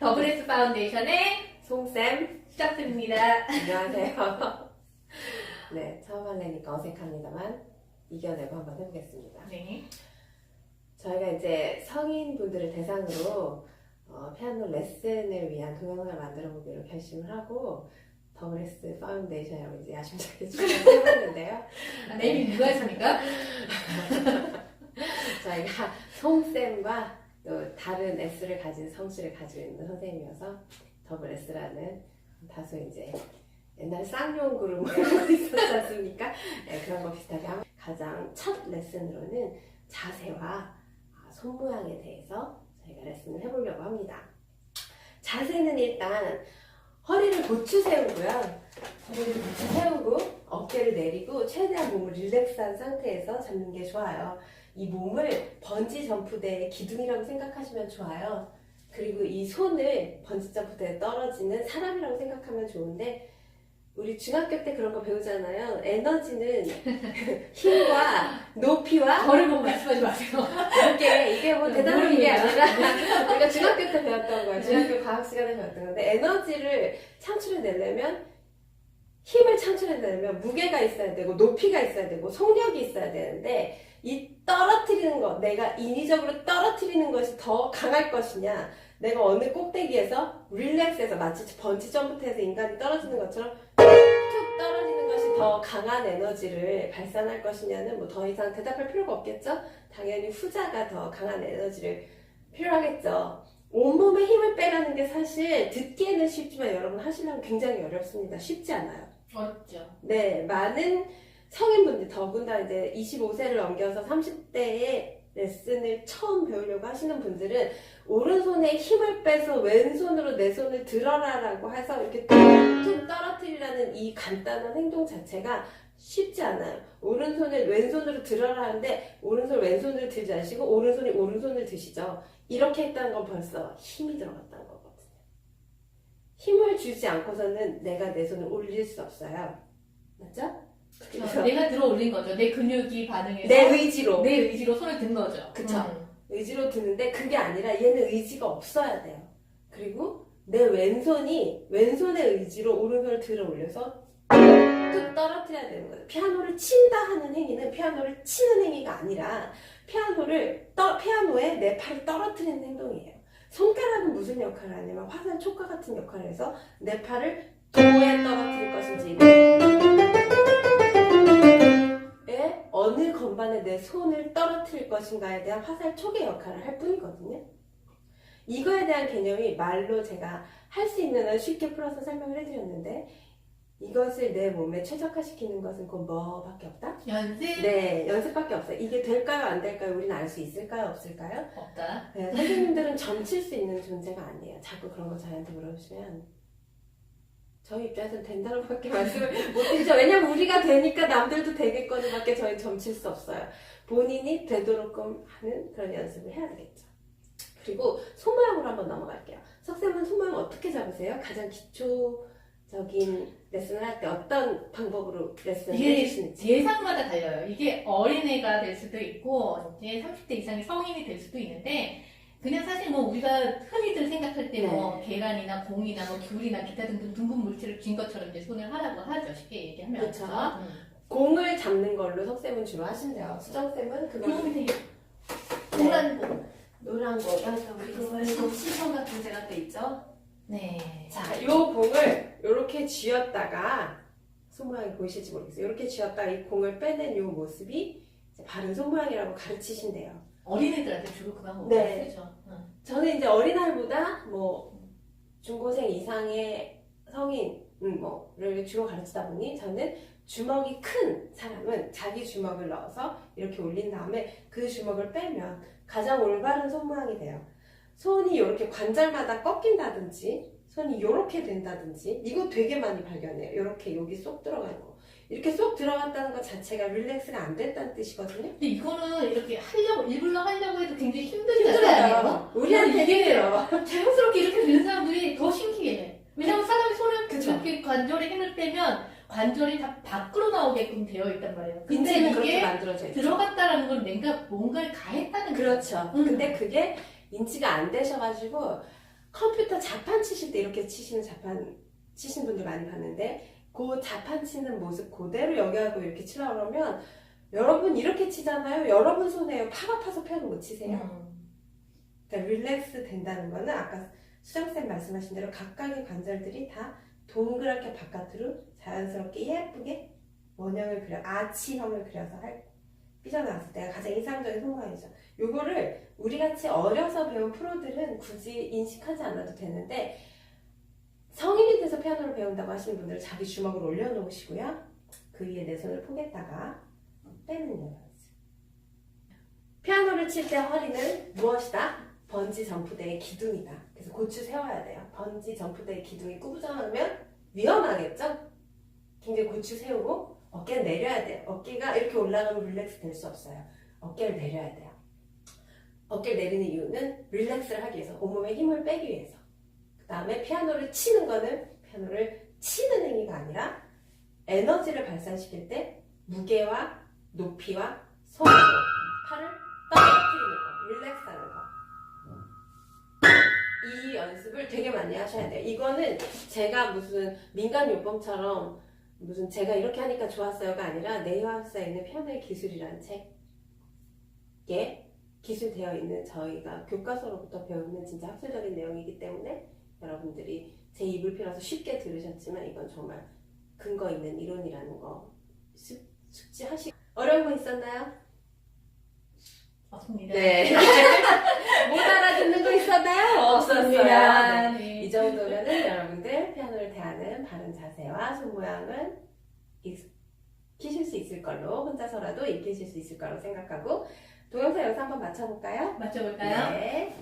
더블S 파운데이션의 송쌤, 시작됩니다. 안녕하세요. 네, 처음 할래니까 어색합니다만 이겨내고 한번 해보겠습니다. 네. 저희가 이제 성인분들을 대상으로 어, 피아노 레슨을 위한 동영상을 만들어 보기로 결심을 하고 더블S 파운데이션이라고 이제 야심차게 출연해봤는데요. 아, 네이밍 누가 했습니까? 저희가 송쌤과 또 다른 S를 가진 성씨를 가지고 있는 선생님이어서 더블 S라는 다소 이제 옛날 쌍용 그룹을 하고 있었지 않습니까? 네, 그런 거 비슷하게 가장 첫 레슨으로는 자세와 아, 손 모양에 대해서 저희가 레슨을 해보려고 합니다. 자세는 일단 허리를 고추 세우고요. 허리를 고추 세우고 어깨를 내리고 최대한 몸을 릴렉스한 상태에서 잡는 게 좋아요. 이 몸을 번지 점프대의 기둥이라고 생각하시면 좋아요. 그리고 이 손을 번지 점프대에 떨어지는 사람이라고 생각하면 좋은데 우리 중학교 때 그런 거 배우잖아요. 에너지는 힘과 높이와 저를 보고 말씀하지 마세요. 이게 이게 뭐 대단한 게. 아니라 우리가 중학교 때 배웠던 거예요. 중학교 과학 시간에 배웠던 건데 에너지를 창출해 내려면 힘을 창출해 내려면 무게가 있어야 되고 높이가 있어야 되고 속력이 있어야 되는데 이 떨어뜨리는 것 내가 인위적으로 떨어뜨리는 것이 더 강할 것이냐 내가 어느 꼭대기에서 릴렉스해서 마치 번지 점프대에서 인간이 떨어지는 것처럼 툭 떨어지는 것이 더 강한 에너지를 발산할 것이냐는 뭐 더 이상 대답할 필요가 없겠죠? 당연히 후자가 더 강한 에너지를 필요하겠죠. 온몸에 힘을 빼라는 게 사실 듣기에는 쉽지만 여러분 하시려면 굉장히 어렵습니다. 쉽지 않아요. 어렵죠. 네, 많은 성인분들 더군다나 이제 25세를 넘겨서 30대에 레슨을 처음 배우려고 하시는 분들은 오른손에 힘을 빼서 왼손으로 내 손을 들어라라고 해서 이렇게 툭툭 떨어뜨리라는 이 간단한 행동 자체가 쉽지 않아요. 오른손을 왼손으로 들어라 하는데 오른손을 왼손으로 들지 않으시고 오른손이 오른손을 드시죠. 이렇게 했다는 건 벌써 힘이 들어갔다는 거거든요. 힘을 주지 않고서는 내가 내 손을 올릴 수 없어요. 맞죠? 그래서 내가 들어 올린 거죠. 내 근육이 반응해서 내 의지로 내 의지로 손을 든 거죠. 그쵸. 음. 의지로 드는데 그게 아니라 얘는 의지가 없어야 돼요. 그리고 내 왼손이 왼손의 의지로 오른손을 들어 올려서 뚝 떨어뜨려야 되는 거예요. 피아노를 친다 하는 행위는 피아노를 치는 행위가 아니라 피아노를 떠, 피아노에 내 팔을 떨어뜨리는 행동이에요. 손가락은 무슨 역할을 하냐면 화산 촉과 같은 역할을 해서 내 팔을 도에 떨어뜨릴 것인 것인가에 대한 화살 촉의 역할을 할 뿐이거든요. 이거에 대한 개념이 말로 제가 할 수 있는 한 쉽게 풀어서 설명을 해드렸는데 이것을 내 몸에 최적화시키는 것은 곧 뭐밖에 없다? 연습 네, 연습밖에 없어요. 이게 될까요, 안 될까요? 우리는 알 수 있을까요, 없을까요? 없다. 네, 선생님들은 점칠 수 있는 존재가 아니에요. 자꾸 그런 거 저희한테 물어보시면 저희 입장에서는 된다는 밖에 말씀을 못 드리죠. 왜냐면 우리가 되니까 남들도 되겠거니 밖에 저희 점칠 수 없어요. 본인이 되도록끔 하는 그런 연습을 해야 되겠죠. 그리고 손모양으로 한번 넘어갈게요. 석쌤은 손모양 어떻게 잡으세요? 가장 기초적인 레슨을 할 때 어떤 방법으로 레슨을 해주시는지. 예상마다 달려요. 이게 어린애가 될 수도 있고 이제 30대 이상의 성인이 될 수도 있는데 그냥 사실 뭐 우리가 흔히들 생각할 때 뭐 계란이나 공이나 뭐 귤이나 기타 등등 둥근 물질을 쥔 것처럼 이제 손을 하라고 하죠. 쉽게 얘기하면. 그쵸. 음. 공을 잡는 걸로 석쌤은 주로 하신대요. 수정쌤은 그걸 그러면 되게 노란 공. 노란 거, 약간 우리 그 시선 같은 제가 또 있죠? 네. 자, 이 공을 이렇게 쥐었다가 손모양이 보이실지 모르겠어요. 이렇게 쥐었다가 이 공을 빼낸 이 모습이 바른 손모양이라고 가르치신대요. 어린애들한테 주로 그 방법을 네. 쓰죠. 응. 저는 이제 어린아이보다 뭐 중고생 이상의 성인 음, 뭐를 주로 가르치다 보니 저는 주먹이 큰 사람은 자기 주먹을 넣어서 이렇게 올린 다음에 그 주먹을 빼면 가장 올바른 손 모양이 돼요. 손이 이렇게 관절마다 꺾인다든지 손이 이렇게 된다든지 이거 되게 많이 발견해요. 이렇게 여기 쏙 들어가는 거. 이렇게 쏙 들어갔다는 것 자체가 릴렉스가 안 됐다는 뜻이거든요. 근데 이거는 이렇게 하려고 일부러 하려고 해도 굉장히 힘든 자세 아니에요? 힘들어요. 우리한테 이게 힘들어. 자연스럽게 이렇게 되는 사람들이 더 신기해. 왜냐면 사람이 손을 그쵸. 이렇게 관절에 힘을 빼면 관절이 다 밖으로 나오게끔 되어 있단 말이에요. 근데 그렇게 이게 만들어져 있죠. 들어갔다라는 건 뭔가 뭔가를 가했다는 거예요. 그렇죠. 음. 근데 그게 인지가 안 되셔가지고 컴퓨터 자판 치실 때 이렇게 치시는 자판 치시는 분들 많이 봤는데 그 자판 치는 모습 그대로 여기 하고 이렇게 치려고 그러면 여러분 이렇게 치잖아요. 여러분 손에 팔 아파서 피아노 못 치세요. 음. 그러니까 릴렉스 된다는 거는 아까 수정쌤 말씀하신 대로 각각의 관절들이 다 동그랗게 바깥으로 자연스럽게 예쁘게 원형을 그려 아치형을 그려서 할 삐져나왔을 때가 가장 인상적인 손모양이죠. 요거를 우리 같이 어려서 배운 프로들은 굳이 인식하지 않아도 되는데 성인이 돼서 피아노를 배운다고 하시는 분들은 자기 주먹을 올려놓으시고요. 그 위에 내 손을 포개다가 빼는 연습. 피아노를 칠 때 허리는 무엇이다? 번지 점프대의 기둥이다. 그래서 고추 세워야 돼요. 번지 점프대의 기둥이 구부정하면 위험하겠죠? 굉장히 고추 세우고 어깨를 내려야 돼요. 어깨가 이렇게 올라가면 릴렉스 될 수 없어요. 어깨를 내려야 돼요. 어깨를 내리는 이유는 릴렉스를 하기 위해서, 온몸에 힘을 빼기 위해서. 그 다음에 피아노를 치는 거는 피아노를 치는 행위가 아니라 에너지를 발산시킬 때 무게와 높이와 손으로 팔을 떨어뜨리는 거, 릴렉스하는 거. 이 연습을 되게 많이 하셔야 돼요. 이거는 제가 무슨 민간 요법처럼 무슨 제가 이렇게 하니까 좋았어요가 아니라 네이하우스에 있는 피아노의 기술이라는 책에 기술되어 있는 저희가 교과서로부터 배우는 진짜 학술적인 내용이기 때문에 여러분들이 제 입을 빌어서 쉽게 들으셨지만 이건 정말 근거 있는 이론이라는 거 숙, 숙지하시 어려운 거 있었나요? 없습니다. 네. 못 알아듣는 거 있었나요? 없었어요. 네. 네. 이 정도면은 여러분들 피아노를 대하는 바른 자세와 손 모양은 익히실 수 있을 걸로 혼자서라도 익히실 수 있을 거라고 생각하고 동영상 영상 한번 맞춰볼까요? 맞춰볼까요? 네.